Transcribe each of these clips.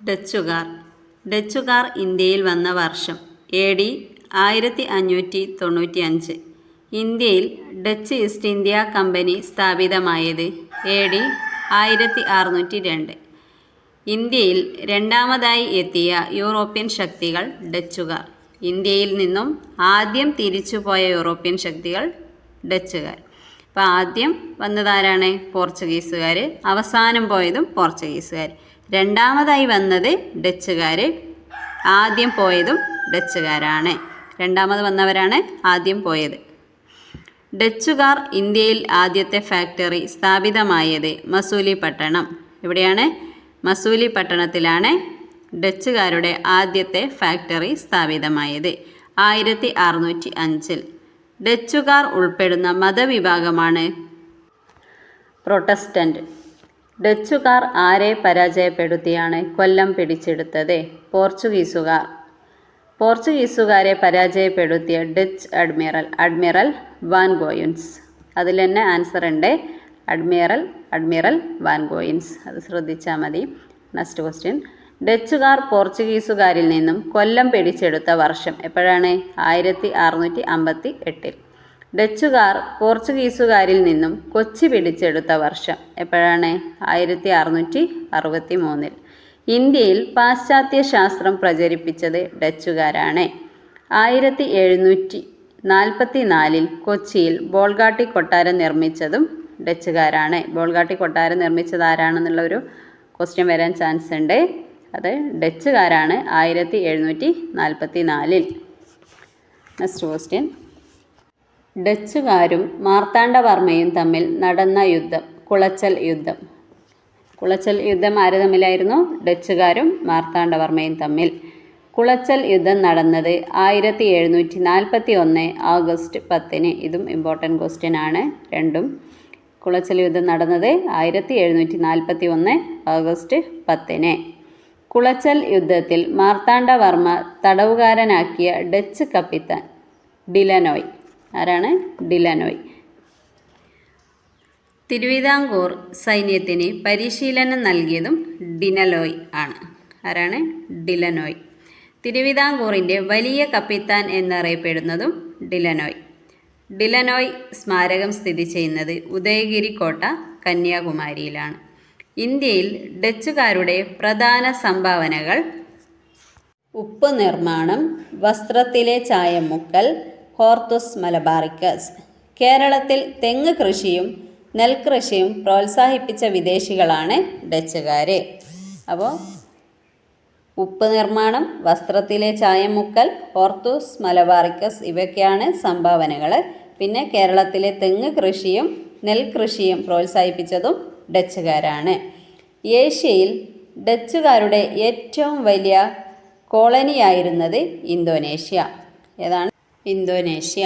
ഡച്ചുകാർ. ഡച്ചുകാർ ഇന്ത്യയിൽ വന്ന വർഷം എ ഡി ആയിരത്തി അഞ്ഞൂറ്റി തൊണ്ണൂറ്റി അഞ്ച് ഇന്ത്യയിൽ ഡച്ച് ഈസ്റ്റ് ഇന്ത്യ കമ്പനി സ്ഥാപിതമായത് എ ഡി ആയിരത്തി അറുന്നൂറ്റി രണ്ട് ഇന്ത്യയിൽ രണ്ടാമതായി എത്തിയ യൂറോപ്യൻ ശക്തികൾ ഡച്ചുകാർ. ഇന്ത്യയിൽ നിന്നും ആദ്യം തിരിച്ചുപോയ യൂറോപ്യൻ ശക്തികൾ ഡച്ചുകാർ. അപ്പോൾ ആദ്യം വന്നതാരാണ്? പോർച്ചുഗീസുകാർ അവസാനം പോയതും പോർച്ചുഗീസുകാർ രണ്ടാമതായി വന്നത് ഡച്ചുകാർ ആദ്യം പോയതും ഡച്ചുകാരാണ്. രണ്ടാമത് വന്നവരാണ് ആദ്യം പോയത്. ഡച്ചുകാർ ഇന്ത്യയിൽ ആദ്യത്തെ ഫാക്ടറി സ്ഥാപിതമായത് മസൂലി പട്ടണം എവിടെയാണ് മസൂലി പട്ടണത്തിലാണ് ഡച്ചുകാരുടെ ആദ്യത്തെ ഫാക്ടറി സ്ഥാപിതമായത്. ആയിരത്തി അറുന്നൂറ്റി അഞ്ചിൽ ഡച്ചുകാർ ഉൾപ്പെടുന്ന മതവിഭാഗമാണ് പ്രൊട്ടസ്റ്റന്റ്. ഡച്ചുകാർ ആരെ പരാജയപ്പെടുത്തിയാണ് കൊല്ലം പിടിച്ചെടുത്തത്? പോർച്ചുഗീസുകാർ. പോർച്ചുഗീസുകാരെ പരാജയപ്പെടുത്തിയ Dutch admiral admiral van Goens. അതിൽ തന്നെ ആൻസർ ഉണ്ട്. Admiral admiral van Goens. അത് ശ്രദ്ധിച്ചാൽ മതി. നെക്സ്റ്റ് ക്വസ്റ്റ്യൻ ഡച്ചുകാർ പോർച്ചുഗീസുകാരിൽ നിന്നും കൊല്ലം പിടിച്ചെടുത്ത വർഷം എപ്പോഴാണ്? ആയിരത്തി അറുന്നൂറ്റി അമ്പത്തി എട്ടിൽ. ഡച്ചുകാർ പോർച്ചുഗീസുകാരിൽ നിന്നും കൊച്ചി പിടിച്ചെടുത്ത വർഷം എപ്പോഴാണ്? ആയിരത്തി അറുന്നൂറ്റി അറുപത്തി മൂന്നിൽ ഇന്ത്യയിൽ പാശ്ചാത്യ ശാസ്ത്രം പ്രചരിപ്പിച്ചത് ഡച്ചുകാരാണ്. ആയിരത്തി എഴുന്നൂറ്റി നാൽപ്പത്തി നാലിൽ കൊച്ചിയിൽ ബോൾഗാട്ടി കൊട്ടാരം നിർമ്മിച്ചതും ഡച്ചുകാരാണ്. ബോൾഗാട്ടി കൊട്ടാരം നിർമ്മിച്ചത് ആരാണെന്നുള്ള ഒരു ക്വസ്റ്റ്യൻ വരാൻ ചാൻസ് ഉണ്ട്. അത് ഡച്ചുകാരാണ് ആയിരത്തി എഴുന്നൂറ്റി നാൽപ്പത്തി നാലിൽ നെക്സ്റ്റ് ക്വസ്റ്റ്യൻ ഡച്ചുകാരും മാർത്താണ്ഡവർമ്മയും തമ്മിൽ നടന്ന യുദ്ധം കുളച്ചൽ യുദ്ധം. കുളച്ചൽ യുദ്ധം ആര് തമ്മിലായിരുന്നു? ഡച്ചുകാരും മാർത്താണ്ഡവർമ്മയും തമ്മിൽ. കുളച്ചൽ യുദ്ധം നടന്നത് ആയിരത്തി എഴുന്നൂറ്റി നാൽപ്പത്തി ഒന്ന് ആഗസ്റ്റ് പത്തിന്. ഇതും ഇമ്പോർട്ടന്റ് ക്വസ്റ്റ്യൻ ആണ്. രണ്ടും. കുളച്ചൽ യുദ്ധം നടന്നത് ആയിരത്തി എഴുന്നൂറ്റി നാൽപ്പത്തി ഒന്ന് ആഗസ്റ്റ് പത്തിന്. കുളച്ചൽ യുദ്ധത്തിൽ മാർത്താണ്ഡവർമ്മ തടവുകാരനാക്കിയ ഡച്ച് കപ്പിത്താൻ ഡിലനോയ് ആരാണ്? ഡിലനോയ് തിരുവിതാംകൂർ സൈന്യത്തിന് പരിശീലനം നൽകിയതും ഡിനലോയ് ആണ്. ആരാണ്? ഡിലനോയ് തിരുവിതാംകൂറിന്റെ വലിയ കപ്പിത്താൻ എന്നറിയപ്പെടുന്നതും ഡിലനോയ് ഡിലനോയ് സ്മാരകം സ്ഥിതി ചെയ്യുന്നത് ഉദയഗിരി കോട്ട കന്യാകുമാരിയിലാണ്. ഇന്ത്യയിൽ ഡച്ചുകാരുടെ പ്രധാന സംഭാവനകൾ ഉപ്പ് നിർമ്മാണം വസ്ത്രത്തിലെ ചായമുക്കൽ ഹോർത്തുസ് മലബാറിക്കസ്. കേരളത്തിൽ തെങ്ങ് കൃഷിയും നെൽകൃഷിയും പ്രോത്സാഹിപ്പിച്ച വിദേശികളാണ് ഡച്ചുകാർ അപ്പോൾ ഉപ്പ് നിർമ്മാണം വസ്ത്രത്തിലെ ചായമുക്കൽ ഹോർത്തൂസ് മലബാറിക്കസ് ഇവയൊക്കെയാണ് സംഭാവനകൾ പിന്നെ കേരളത്തിലെ തെങ്ങ് കൃഷിയും നെൽകൃഷിയും പ്രോത്സാഹിപ്പിച്ചതും ഡച്ചുകാരാണ്. ഏഷ്യയിൽ ഡച്ചുകാരുടെ ഏറ്റവും വലിയ കോളനിയായിരുന്നത് ഇന്തോനേഷ്യ. ഏതാണ്? ഇന്തോനേഷ്യ.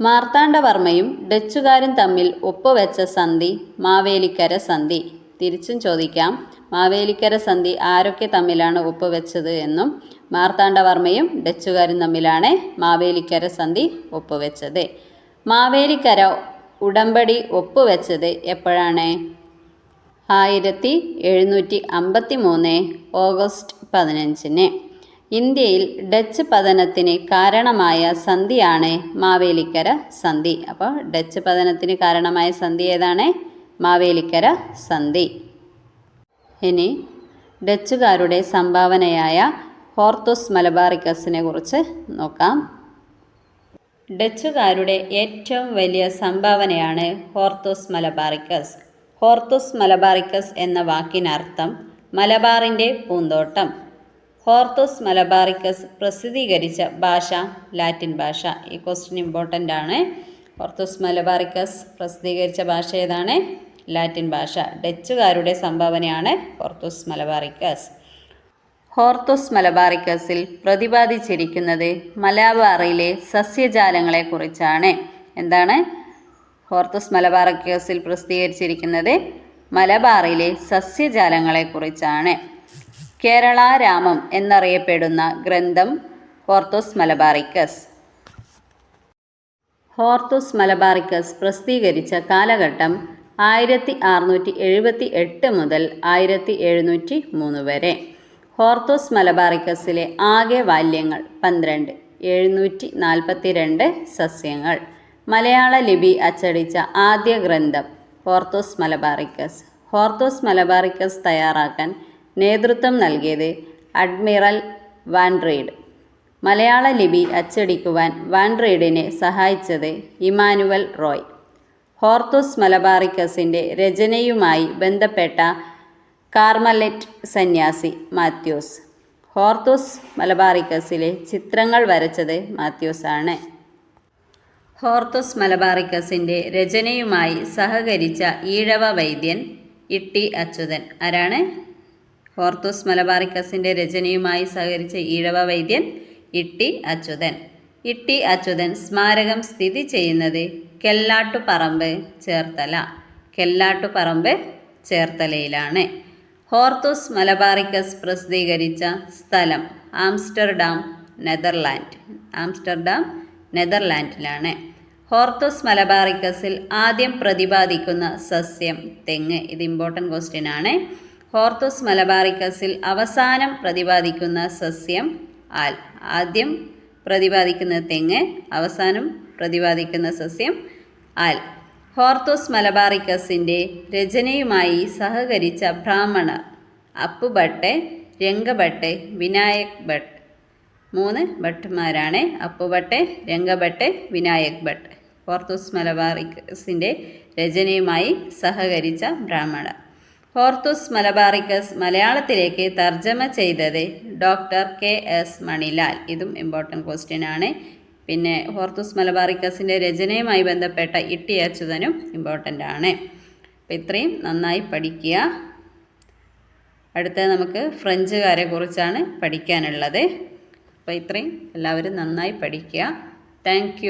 മാർത്താണ്ഡവർമ്മയും ഡച്ചുകാരും തമ്മിൽ ഒപ്പുവെച്ച സന്ധി മാവേലിക്കര സന്ധി. തിരിച്ചും ചോദിക്കാം മാവേലിക്കര സന്ധി ആരൊക്കെ തമ്മിലാണ് ഒപ്പുവെച്ചത് എന്നും മാർത്താണ്ഡവർമ്മയും ഡച്ചുകാരും തമ്മിലാണ് മാവേലിക്കര സന്ധി ഒപ്പുവെച്ചത്. മാവേലിക്കര ഉടമ്പടി ഒപ്പുവെച്ചത് എപ്പോഴാണ്? ആയിരത്തി എഴുന്നൂറ്റി അമ്പത്തി മൂന്ന് ഓഗസ്റ്റ് പതിനഞ്ചിന്. ഇന്ത്യയിൽ ഡച്ച് പതനത്തിന് കാരണമായ സന്ധിയാണ് മാവേലിക്കര സന്ധി. അപ്പോൾ ഡച്ച് പതനത്തിന് കാരണമായ സന്ധി ഏതാണ്? മാവേലിക്കര സന്ധി. ഇനി ഡച്ചുകാരുടെ സംഭാവനയായ ഹോർത്തോസ് മലബാറിക്കസിനെ കുറിച്ച് നോക്കാം. ഡച്ചുകാരുടെ ഏറ്റവും വലിയ സംഭാവനയാണ് ഹോർത്തോസ് മലബാറിക്കസ്. ഹോർത്തോസ് മലബാറിക്കസ് എന്ന വാക്കിനർത്ഥം മലബാറിന്റെ പൂന്തോട്ടം. ഹോർത്തുസ് മലബാറിക്കസ് പ്രസിദ്ധീകരിച്ച ഭാഷ ലാറ്റിൻ ഭാഷ. ഈ ക്വസ്റ്റ്യൻ ഇമ്പോർട്ടന്റ് ആണ്. പോർത്തോസ് മലബാറിക്കസ് പ്രസിദ്ധീകരിച്ച ഭാഷ ഏതാണ്? ലാറ്റിൻ ഭാഷ. ഡച്ചുകാരുടെ സംഭാവനയാണ് പോർത്തോസ് മലബാറിക്കസ്. ഹോർത്തോസ് മലബാറിക്കസിൽ പ്രതിപാദിച്ചിരിക്കുന്നത് മലബാറിലെ സസ്യജാലങ്ങളെക്കുറിച്ചാണ് എന്താണ്? ഹോർത്തോസ് മലബാറിക്കസിൽ പ്രസിദ്ധീകരിച്ചിരിക്കുന്നത് മലബാറിലെ സസ്യജാലങ്ങളെക്കുറിച്ചാണ് കേരളാരാമം എന്നറിയപ്പെടുന്ന ഗ്രന്ഥം ഹോർത്തോസ് മലബാറിക്കസ്. ഹോർത്തോസ് മലബാറിക്കസ് പ്രസിദ്ധീകരിച്ച കാലഘട്ടം ആയിരത്തി അറുന്നൂറ്റി എഴുപത്തി എട്ട് മുതൽ ആയിരത്തി എഴുന്നൂറ്റി മൂന്ന് വരെ. ഹോർത്തോസ് മലബാറിക്കസിലെ ആകെ വാല്യങ്ങൾ പന്ത്രണ്ട് എഴുന്നൂറ്റി നാൽപ്പത്തി രണ്ട് സസ്യങ്ങൾ. മലയാള ലിപി അച്ചടിച്ച ആദ്യ ഗ്രന്ഥം ഹോർത്തോസ് മലബാറിക്കസ്. ഹോർത്തോസ് മലബാറിക്കസ് തയ്യാറാക്കാൻ നേതൃത്വം നൽകിയത് അഡ്മിറൽ വാൻഡ്രീഡ് മലയാള ലിപി അച്ചടിക്കുവാൻ വാൻഡ്രീഡിനെ സഹായിച്ചത് ഇമാനുവൽ റോയ്. ഹോർത്തൂസ് മലബാറിക്കസിന്റെ രചനയുമായി ബന്ധപ്പെട്ട കാർമലറ്റ് സന്യാസി മാത്യൂസ്. ഹോർത്തൂസ് മലബാറിക്കസിലെ ചിത്രങ്ങൾ വരച്ചത് ആണ്. ഹോർത്തൂസ് മലബാറിക്കസിന്റെ രചനയുമായി സഹകരിച്ച ഈഴവ വൈദ്യൻ ഇട്ടി അച്യുതൻ. ആരാണ്? ഹോർത്തൂസ് മലബാറിക്കസിന്റെ രചനയുമായി സഹകരിച്ച ഈഴവ വൈദ്യൻ ഇട്ടി അച്യുതൻ. ഇട്ടി അച്യുതൻ സ്മാരകം സ്ഥിതി ചെയ്യുന്നത് കെല്ലാട്ടുപറമ്പ് ചേർത്തല. കെല്ലാട്ടുപറമ്പ് ചേർത്തലയിലാണ്. ഹോർത്തൂസ് മലബാറിക്കസ് പ്രസിദ്ധീകരിച്ച സ്ഥലം ആംസ്റ്റർഡാം നെതർലാൻഡ്. ആംസ്റ്റർഡാം നെതർലാൻഡിലാണ്. ഹോർത്തൂസ് മലബാറിക്കസിൽ ആദ്യം പ്രതിപാദിക്കുന്ന സസ്യം തെങ്ങ്. ഇത് ഇമ്പോർട്ടന്റ് ക്വസ്റ്റ്യൻ ആണ്. ഹോർത്തൂസ് മലബാറിക്കസിൽ അവസാനം പ്രതിപാദിക്കുന്ന സസ്യം ആൽ. ആദ്യം പ്രതിപാദിക്കുന്ന തെങ്ങ് അവസാനം പ്രതിപാദിക്കുന്ന സസ്യം ആൽ. ഹോർത്തൂസ് മലബാറിക്കസിന്റെ രചനയുമായി സഹകരിച്ച ബ്രാഹ്മണർ അപ്പുഭട്ട് രംഗഭട്ട് വിനായക് ഭട്ട്. മൂന്ന് ഭട്ടുമാരാണ് അപ്പുഭട്ട് രംഗഭട്ട് വിനായക് ഭട്ട്. ഹോർത്തൂസ് മലബാറിക്കസിന്റെ രചനയുമായി സഹകരിച്ച ബ്രാഹ്മണർ. ഹോർത്തൂസ് മലബാറിക്കസ് മലയാളത്തിലേക്ക് തർജമ ചെയ്തത് ഡോക്ടർ കെ എസ് മണിലാൽ. ഇതും ഇമ്പോർട്ടന്റ് ക്വസ്റ്റ്യൻ ആണ്. പിന്നെ ഹോർത്തുസ് മലബാറിക്കസിന്റെ രചനയുമായി ബന്ധപ്പെട്ട ഇട്ടി അച്യുതനും ഇമ്പോർട്ടന്റ് ആണ്. അപ്പം ഇത്രയും നന്നായി പഠിക്കുക. അടുത്ത നമുക്ക് ഫ്രഞ്ചുകാരെ കുറിച്ചാണ് പഠിക്കാനുള്ളത്. അപ്പോൾ ഇത്രയും എല്ലാവരും നന്നായി പഠിക്കുക. താങ്ക്